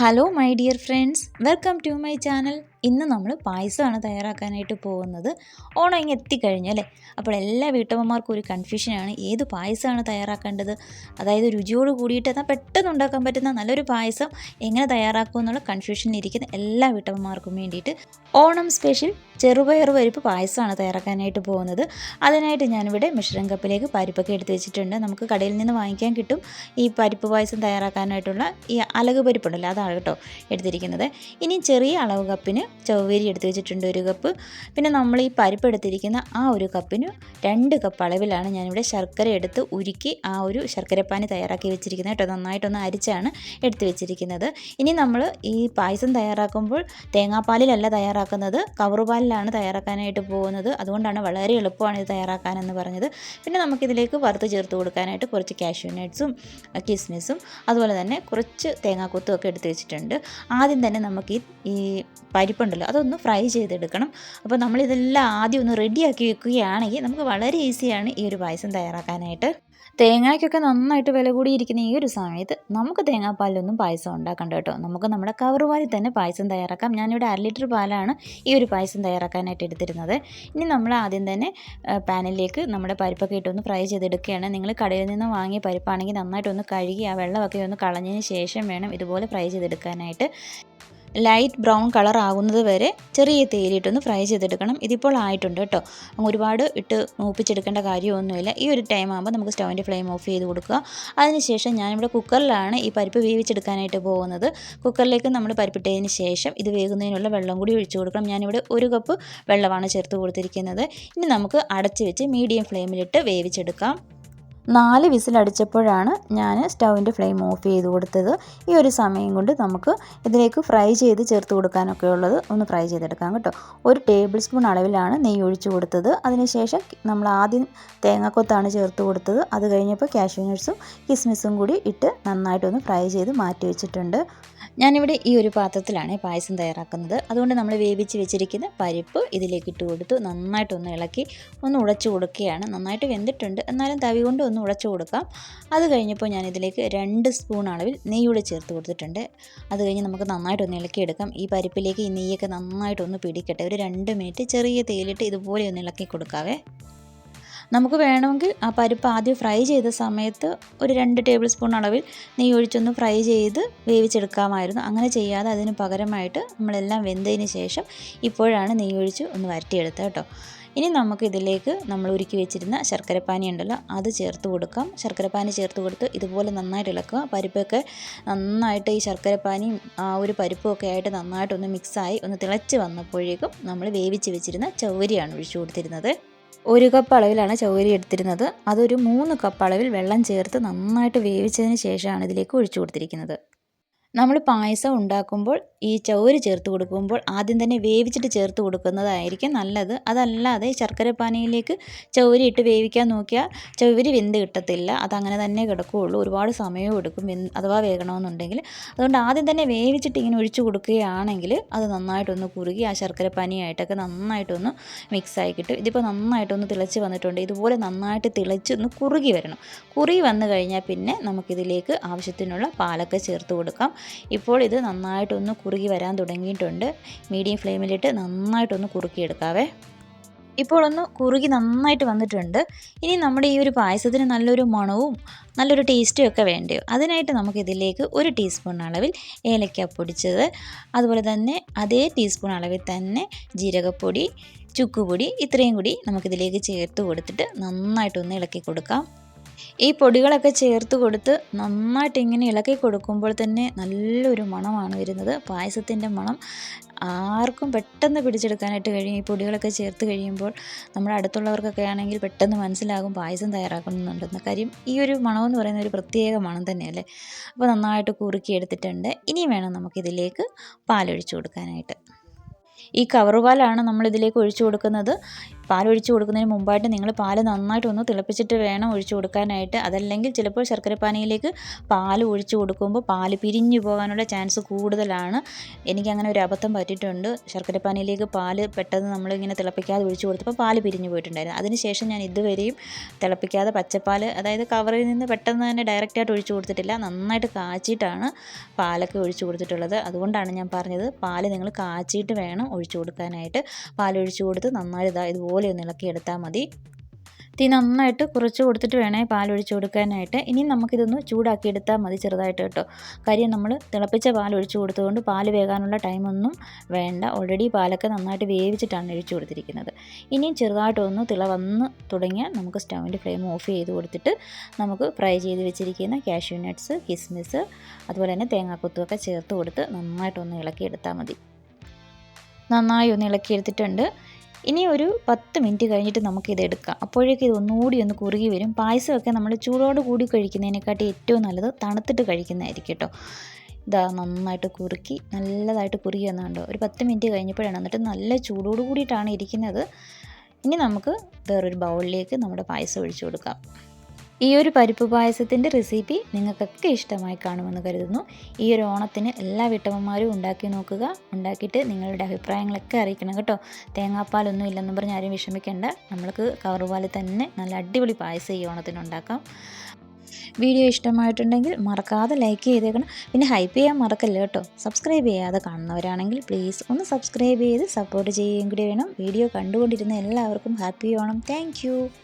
Hello my dear friends, welcome to my channel ഇന്ന് നമ്മൾ പായസമാണ് തയ്യാറാക്കാനായിട്ട് പോകുന്നത് ഓണം ഇങ്ങ് എത്തിക്കഴിഞ്ഞു അല്ലേ അപ്പോൾ എല്ലാ വീട്ടമ്മമാർക്കും ഒരു കൺഫ്യൂഷനാണ് ഏത് പായസമാണ് തയ്യാറാക്കേണ്ടത് അതായത് രുചിയോട് കൂടിയിട്ട് എന്നാൽ പെട്ടെന്ന് ഉണ്ടാക്കാൻ പറ്റുന്ന നല്ലൊരു പായസം എങ്ങനെ തയ്യാറാക്കും എന്നുള്ള കൺഫ്യൂഷനിലിരിക്കുന്ന എല്ലാ വീട്ടമ്മമാർക്കും വേണ്ടിയിട്ട് ഓണം സ്പെഷ്യൽ ചെറുപയർ പരിപ്പ് പായസമാണ് തയ്യാറാക്കാനായിട്ട് പോകുന്നത് അതിനായിട്ട് ഞാനിവിടെ മിശ്രം കപ്പിലേക്ക് പരിപ്പൊക്കെ എടുത്ത് വെച്ചിട്ടുണ്ട് നമുക്ക് കടയിൽ നിന്ന് വാങ്ങിക്കാൻ കിട്ടും ഈ പരിപ്പ് പായസം തയ്യാറാക്കാനായിട്ടുള്ള ഈ അലക് പരിപ്പുണ്ടല്ലോ അതാണ് കേട്ടോ എടുത്തിരിക്കുന്നത് ഇനി ചെറിയ അളവ് കപ്പിന് ചവ്വേരി എടുത്ത് വെച്ചിട്ടുണ്ട് ഒരു കപ്പ് പിന്നെ നമ്മൾ ഈ പരിപ്പ് എടുത്തിരിക്കുന്ന ആ ഒരു കപ്പിന് രണ്ട് കപ്പ് അളവിലാണ് ഞാനിവിടെ ശർക്കര എടുത്ത് ഉരുക്കി ആ ഒരു ശർക്കരപ്പാനി തയ്യാറാക്കി വെച്ചിരിക്കുന്നത് കേട്ടോ നന്നായിട്ടൊന്ന് അരിച്ചാണ് എടുത്ത് വെച്ചിരിക്കുന്നത് ഇനി നമ്മൾ ഈ പായസം തയ്യാറാക്കുമ്പോൾ തേങ്ങാപ്പാലിലല്ല തയ്യാറാക്കുന്നത് കവറുപാലിലാണ് തയ്യാറാക്കാനായിട്ട് പോകുന്നത് അതുകൊണ്ടാണ് വളരെ എളുപ്പമാണ് ഇത് തയ്യാറാക്കാനെന്ന് പറഞ്ഞത് പിന്നെ നമുക്കിതിലേക്ക് വറുത്ത് ചേർത്ത് കൊടുക്കാനായിട്ട് കുറച്ച് കാഷ്യൂ നട്ട്സും കിസ്മിസും അതുപോലെ തന്നെ കുറച്ച് തേങ്ങാക്കൊത്തും ഒക്കെ എടുത്ത് വെച്ചിട്ടുണ്ട് ആദ്യം തന്നെ നമുക്ക് ഈ പരിപ്പ് പരിപ്പുണ്ടല്ലോ അതൊന്ന് ഫ്രൈ ചെയ്തെടുക്കണം അപ്പോൾ നമ്മളിതെല്ലാം ആദ്യം ഒന്ന് റെഡിയാക്കി വെക്കുകയാണെങ്കിൽ നമുക്ക് വളരെ ഈസിയാണ് ഈ ഒരു പായസം തയ്യാറാക്കാനായിട്ട് തേങ്ങയ്ക്കൊക്കെ നന്നായിട്ട് വില കൂടിയിരിക്കുന്ന ഈ ഒരു സമയത്ത് നമുക്ക് തേങ്ങാപ്പാലിലൊന്നും പായസം ഉണ്ടാക്കണ്ട കേട്ടോ നമുക്ക് നമ്മുടെ കവറുപാലിൽ തന്നെ പായസം തയ്യാറാക്കാം ഞാനിവിടെ അര ലിറ്റർ പാലാണ് ഈ ഒരു പായസം തയ്യാറാക്കാനായിട്ട് എടുത്തിരുന്നത് ഇനി നമ്മൾ ആദ്യം തന്നെ പാനിലേക്ക് നമ്മുടെ പരിപ്പൊക്കെ ഇട്ടൊന്ന് ഫ്രൈ ചെയ്തെടുക്കുകയാണ് നിങ്ങൾ കടയിൽ നിന്ന് വാങ്ങിയ പരിപ്പാണെങ്കിൽ നന്നായിട്ടൊന്ന് കഴുകി ആ വെള്ളമൊക്കെ ഒന്ന് കളഞ്ഞതിന് ശേഷം വേണം ഇതുപോലെ ഫ്രൈ ചെയ്തെടുക്കാനായിട്ട് ലൈറ്റ് ബ്രൗൺ കളർ ആകുന്നത് വരെ ചെറിയ തേയിലിട്ടൊന്ന് ഫ്രൈ ചെയ്തെടുക്കണം ഇതിപ്പോൾ ആയിട്ടുണ്ട് കേട്ടോ അങ്ങ് ഒരുപാട് ഇട്ട് മൂപ്പിച്ചെടുക്കേണ്ട കാര്യമൊന്നുമില്ല ഈ ഒരു ടൈം ആകുമ്പോൾ നമുക്ക് സ്റ്റൗവിൻ്റെ ഫ്ലെയിം ഓഫ് ചെയ്ത് കൊടുക്കുക അതിനുശേഷം ഞാനിവിടെ കുക്കറിലാണ് ഈ പരിപ്പ് വേവിച്ചെടുക്കാനായിട്ട് പോകുന്നത് കുക്കറിലേക്ക് നമ്മൾ പരിപ്പിട്ടതിന് ശേഷം ഇത് വേകുന്നതിനുള്ള വെള്ളം കൂടി ഒഴിച്ചു കൊടുക്കണം ഞാനിവിടെ ഒരു കപ്പ് വെള്ളമാണ് ചേർത്ത് കൊടുത്തിരിക്കുന്നത് ഇനി നമുക്ക് അടച്ചു വെച്ച് മീഡിയം ഫ്ലെയിമിലിട്ട് വേവിച്ചെടുക്കാം നാല് വിസിലടിച്ചപ്പോഴാണ് ഞാൻ സ്റ്റൗവിൻ്റെ ഫ്ലെയിം ഓഫ് ചെയ്ത് കൊടുത്തത് ഈ ഒരു സമയം കൊണ്ട് നമുക്ക് ഇതിലേക്ക് ഫ്രൈ ചെയ്ത് ചേർത്ത് കൊടുക്കാനൊക്കെ ഉള്ളത് ഒന്ന് ഫ്രൈ ചെയ്തെടുക്കാം കേട്ടോ ഒരു ടേബിൾ സ്പൂൺ അളവിലാണ് നെയ്യ് ഒഴിച്ചു കൊടുത്തത് അതിനുശേഷം നമ്മൾ ആദ്യം തേങ്ങക്കൊത്താണ് ചേർത്ത് കൊടുത്തത് അത് കഴിഞ്ഞപ്പോൾ കാഷ്യൂ നട്ട്സും കിസ്മിസും കൂടി ഇട്ട് നന്നായിട്ടൊന്ന് ഫ്രൈ ചെയ്ത് മാറ്റി വെച്ചിട്ടുണ്ട് ഞാനിവിടെ ഈ ഒരു പാത്രത്തിലാണ് പായസം തയ്യാറാക്കുന്നത് അതുകൊണ്ട് നമ്മൾ വേവിച്ച് വെച്ചിരിക്കുന്ന പരിപ്പ് ഇതിലേക്ക് ഇട്ട് കൊടുത്തു നന്നായിട്ടൊന്ന് ഇളക്കി ഒന്ന് ഉടച്ചു കൊടുക്കുകയാണ് നന്നായിട്ട് വെന്തിട്ടുണ്ട് എന്നാലും തവി കൊണ്ട് ഒന്ന് ഉടച്ചു കൊടുക്കാം അത് കഴിഞ്ഞപ്പോൾ ഞാൻ ഇതിലേക്ക് രണ്ട് സ്പൂൺ അളവിൽ നെയ്യൂടെ ചേർത്ത് കൊടുത്തിട്ടുണ്ട് അത് കഴിഞ്ഞ് നമുക്ക് നന്നായിട്ടൊന്ന് ഇളക്കിയെടുക്കാം ഈ പരിപ്പിലേക്ക് ഈ നെയ്യൊക്കെ നന്നായിട്ടൊന്ന് പിടിക്കട്ടെ ഒരു രണ്ട് മിനിറ്റ് ചെറിയ തേയിലിട്ട് ഇതുപോലെ ഒന്ന് ഇളക്കി കൊടുക്കാവേ നമുക്ക് വേണമെങ്കിൽ ആ പരിപ്പ് ആദ്യം ഫ്രൈ ചെയ്ത സമയത്ത് ഒരു രണ്ട് ടേബിൾ സ്പൂൺ അളവിൽ നെയ്യ് ഒഴിച്ചൊന്ന് ഫ്രൈ ചെയ്ത് വേവിച്ചെടുക്കാമായിരുന്നു അങ്ങനെ ചെയ്യാതെ അതിന് പകരമായിട്ട് നമ്മളെല്ലാം വെന്തതിന് ശേഷം ഇപ്പോഴാണ് നെയ്യ് ഒഴിച്ച് ഒന്ന് വരട്ടിയെടുത്തത് കേട്ടോ ഇനി നമുക്ക് ഇതിലേക്ക് നമ്മൾ ഒരുക്കി വെച്ചിരുന്ന ശർക്കരപ്പാനി ഉണ്ടല്ലോ അത് ചേർത്ത് കൊടുക്കാം ശർക്കരപ്പാനി ചേർത്ത് കൊടുത്ത് ഇതുപോലെ നന്നായിട്ട് ഇളക്കുക പരിപ്പൊക്കെ നന്നായിട്ട് ഈ ശർക്കരപ്പാനിയും ആ ഒരു പരിപ്പും ഒക്കെ ആയിട്ട് നന്നായിട്ടൊന്ന് മിക്സായി ഒന്ന് തിളച്ച് വന്നപ്പോഴേക്കും നമ്മൾ വേവിച്ച് വെച്ചിരുന്ന ചൗരിയാണ് ഒഴിച്ചു കൊടുത്തിരുന്നത് ഒരു കപ്പ് അളവിലാണ് ചൗരി എടുത്തിരുന്നത് അതൊരു മൂന്ന് കപ്പ് അളവിൽ വെള്ളം ചേർത്ത് നന്നായിട്ട് വേവിച്ചതിന് ശേഷമാണ് ഇതിലേക്ക് ഒഴിച്ചു കൊടുത്തിരിക്കുന്നത് നമ്മൾ പായസം ഉണ്ടാക്കുമ്പോൾ ഈ ചവര് ചേർത്ത് കൊടുക്കുമ്പോൾ ആദ്യം തന്നെ വേവിച്ചിട്ട് ചേർത്ത് കൊടുക്കുന്നതായിരിക്കും നല്ലത് അതല്ലാതെ ശർക്കരപ്പാനിയിലേക്ക് ചവരി ഇട്ട് വേവിക്കാൻ നോക്കിയാൽ ചോര് വെന്ത് കിട്ടത്തില്ല അതങ്ങനെ തന്നെ കിടക്കുകയുള്ളൂ ഒരുപാട് സമയവും എടുക്കും അഥവാ വേകണമെന്നുണ്ടെങ്കിൽ അതുകൊണ്ട് ആദ്യം തന്നെ വേവിച്ചിട്ട് ഇങ്ങനെ ഒഴിച്ചു കൊടുക്കുകയാണെങ്കിൽ അത് നന്നായിട്ടൊന്ന് കുറുകി ആ ശർക്കര ശർക്കരപ്പാനിയായിട്ടൊക്കെ നന്നായിട്ടൊന്ന് മിക്സായി കിട്ടും ഇതിപ്പോൾ നന്നായിട്ടൊന്ന് തിളച്ച് വന്നിട്ടുണ്ട് ഇതുപോലെ നന്നായിട്ട് തിളച്ച് ഒന്ന് കുറുകി വരണം കുറുകി വന്നു കഴിഞ്ഞാൽ പിന്നെ നമുക്കിതിലേക്ക് ആവശ്യത്തിനുള്ള പാലൊക്കെ ചേർത്ത് കൊടുക്കാം ഇപ്പോൾ ഇത് നന്നായിട്ടൊന്ന് കുറുകി വരാൻ തുടങ്ങിയിട്ടുണ്ട് മീഡിയം ഫ്ലെയിമിലിട്ട് നന്നായിട്ടൊന്ന് കുറുക്കിയെടുക്കാവേ ഇപ്പോൾ ഒന്ന് കുറുകി നന്നായിട്ട് വന്നിട്ടുണ്ട് ഇനി നമ്മുടെ ഈ ഒരു പായസത്തിന് നല്ലൊരു മണവും നല്ലൊരു ടേസ്റ്റും ഒക്കെ വേണ്ടയോ അതിനായിട്ട് നമുക്കിതിലേക്ക് ഒരു ടീസ്പൂൺ അളവിൽ ഏലക്ക പൊടിച്ചത് അതുപോലെ തന്നെ അതേ ടീസ്പൂൺ അളവിൽ തന്നെ ജീരകപ്പൊടി ചുക്കുപൊടി ഇത്രയും കൂടി നമുക്കിതിലേക്ക് ചേർത്ത് കൊടുത്തിട്ട് നന്നായിട്ടൊന്ന് ഇളക്കി കൊടുക്കാം ഈ പൊടികളൊക്കെ ചേർത്ത് കൊടുത്ത് നന്നായിട്ട് ഇങ്ങനെ ഇളക്കി കൊടുക്കുമ്പോൾ തന്നെ നല്ലൊരു മണമാണ് വരുന്നത് പായസത്തിൻ്റെ മണം ആർക്കും പെട്ടെന്ന് പിടിച്ചെടുക്കാനായിട്ട് കഴിയും ഈ പൊടികളൊക്കെ ചേർത്ത് കഴിയുമ്പോൾ നമ്മുടെ അടുത്തുള്ളവർക്കൊക്കെ ആണെങ്കിൽ പെട്ടെന്ന് മനസ്സിലാകും പായസം തയ്യാറാക്കണമെന്നുണ്ടെന്ന് കാര്യം ഈ ഒരു മണമെന്ന് പറയുന്ന ഒരു പ്രത്യേക മണം തന്നെയല്ലേ അപ്പോൾ നന്നായിട്ട് കുറുക്കി എടുത്തിട്ടുണ്ട് ഇനി വേണം നമുക്കിതിലേക്ക് പാലൊഴിച്ചു കൊടുക്കാനായിട്ട് ഈ കവറുപാലാണ് നമ്മളിതിലേക്ക് നമ്മൾ ഇതിലേക്ക് ഒഴിച്ചു കൊടുക്കുന്നത് പാൽ ഒഴിച്ചു കൊടുക്കുന്നതിന് മുമ്പായിട്ട് നിങ്ങൾ പാൽ ഒന്ന് തിളപ്പിച്ചിട്ട് വേണം ഒഴിച്ചു കൊടുക്കാനായിട്ട് അതല്ലെങ്കിൽ ചിലപ്പോൾ ശർക്കരപ്പാനിയിലേക്ക് പാൽ ഒഴിച്ചു കൊടുക്കുമ്പോൾ പാൽ പിരിഞ്ഞു പോകാനുള്ള ചാൻസ് കൂടുതലാണ് എനിക്കങ്ങനെ ഒരു അബദ്ധം പറ്റിയിട്ടുണ്ട് ശർക്കരപ്പാനിയിലേക്ക് പാൽ പെട്ടെന്ന് നമ്മളിങ്ങനെ തിളപ്പിക്കാതെ ഒഴിച്ചു കൊടുത്തപ്പോൾ പാൽ പിരിഞ്ഞു പോയിട്ടുണ്ടായിരുന്നു അതിനുശേഷം ഞാൻ ഇതുവരെയും തിളപ്പിക്കാതെ പച്ചപ്പാൽ അതായത് കവറിൽ നിന്ന് പെട്ടെന്ന് തന്നെ ഡയറക്റ്റായിട്ട് ഒഴിച്ചു കൊടുത്തിട്ടില്ല നന്നായിട്ട് കാച്ചിട്ടാണ് പാലൊക്കെ ഒഴിച്ചു കൊടുത്തിട്ടുള്ളത് അതുകൊണ്ടാണ് ഞാൻ പറഞ്ഞത് പാൽ നിങ്ങൾ കാച്ചിയിട്ട് വേണം ഒഴിച്ചു കൊടുക്കാനായിട്ട് പാലൊഴിച്ചു കൊടുത്ത് നന്നായി ഇതാ ഇതുപോലെ ഒന്ന് ഇളക്കി എടുത്താൽ മതി തീ നന്നായിട്ട് കുറച്ച് കൊടുത്തിട്ട് വേണേ പാലൊഴിച്ച് കൊടുക്കാനായിട്ട് ഇനി നമുക്കിതൊന്ന് എടുത്താൽ മതി ചെറുതായിട്ട് കേട്ടോ കാര്യം നമ്മൾ തിളപ്പിച്ച ഒഴിച്ചു കൊടുത്തുകൊണ്ട് പാൽ വേകാനുള്ള ടൈമൊന്നും വേണ്ട ഓൾറെഡി പാലൊക്കെ നന്നായിട്ട് വേവിച്ചിട്ടാണ് ഒഴിച്ചു കൊടുത്തിരിക്കുന്നത് ഇനിയും ചെറുതായിട്ടൊന്ന് തിള വന്ന് തുടങ്ങിയാൽ നമുക്ക് സ്റ്റൗവിൻ്റെ ഫ്ലെയിം ഓഫ് ചെയ്ത് കൊടുത്തിട്ട് നമുക്ക് ഫ്രൈ ചെയ്ത് വെച്ചിരിക്കുന്ന കാഷ്യൂ നട്ട്സ് കിസ്മിസ് അതുപോലെ തന്നെ തേങ്ങാക്കൊത്തുമൊക്കെ ചേർത്ത് കൊടുത്ത് നന്നായിട്ടൊന്ന് എടുത്താൽ മതി നന്നായി ഒന്ന് ഇളക്കിയെടുത്തിട്ടുണ്ട് ഇനി ഒരു പത്ത് മിനിറ്റ് കഴിഞ്ഞിട്ട് നമുക്കിത് എടുക്കാം അപ്പോഴേക്കും ഇത് ഒന്നുകൂടി ഒന്ന് കുറുകി വരും പായസമൊക്കെ നമ്മൾ ചൂടോട് കൂടി കഴിക്കുന്നതിനെക്കാട്ടി ഏറ്റവും നല്ലത് തണുത്തിട്ട് കഴിക്കുന്നതായിരിക്കും കേട്ടോ ഇതാ നന്നായിട്ട് കുറുക്കി നല്ലതായിട്ട് കുറുകി വന്നുണ്ടോ ഒരു പത്ത് മിനിറ്റ് കഴിഞ്ഞപ്പോഴാണ് എന്നിട്ട് നല്ല ചൂടോട് കൂടിയിട്ടാണ് ഇരിക്കുന്നത് ഇനി നമുക്ക് വേറൊരു ബൗളിലേക്ക് നമ്മുടെ പായസം ഒഴിച്ചു കൊടുക്കാം ഈ ഒരു പരിപ്പ് പായസത്തിൻ്റെ റെസിപ്പി നിങ്ങൾക്കൊക്കെ ഇഷ്ടമായി കാണുമെന്ന് കരുതുന്നു ഈ ഒരു ഓണത്തിന് എല്ലാ വീട്ടമ്മമാരും ഉണ്ടാക്കി നോക്കുക ഉണ്ടാക്കിയിട്ട് നിങ്ങളുടെ അഭിപ്രായങ്ങളൊക്കെ അറിയിക്കണം കേട്ടോ തേങ്ങാപ്പാലൊന്നും ഇല്ലെന്നും പറഞ്ഞ് ആരും വിഷമിക്കേണ്ട നമ്മൾക്ക് കവറുപാലിൽ തന്നെ നല്ല അടിപൊളി പായസം ഈ ഓണത്തിന് ഉണ്ടാക്കാം വീഡിയോ ഇഷ്ടമായിട്ടുണ്ടെങ്കിൽ മറക്കാതെ ലൈക്ക് ചെയ്തേക്കണം പിന്നെ ഹൈപ്പ് ചെയ്യാൻ മറക്കല്ല കേട്ടോ സബ്സ്ക്രൈബ് ചെയ്യാതെ കാണുന്നവരാണെങ്കിൽ പ്ലീസ് ഒന്ന് സബ്സ്ക്രൈബ് ചെയ്ത് സപ്പോർട്ട് ചെയ്യുകയും കൂടി വേണം വീഡിയോ കണ്ടുകൊണ്ടിരുന്ന എല്ലാവർക്കും ഹാപ്പി ഓണം താങ്ക്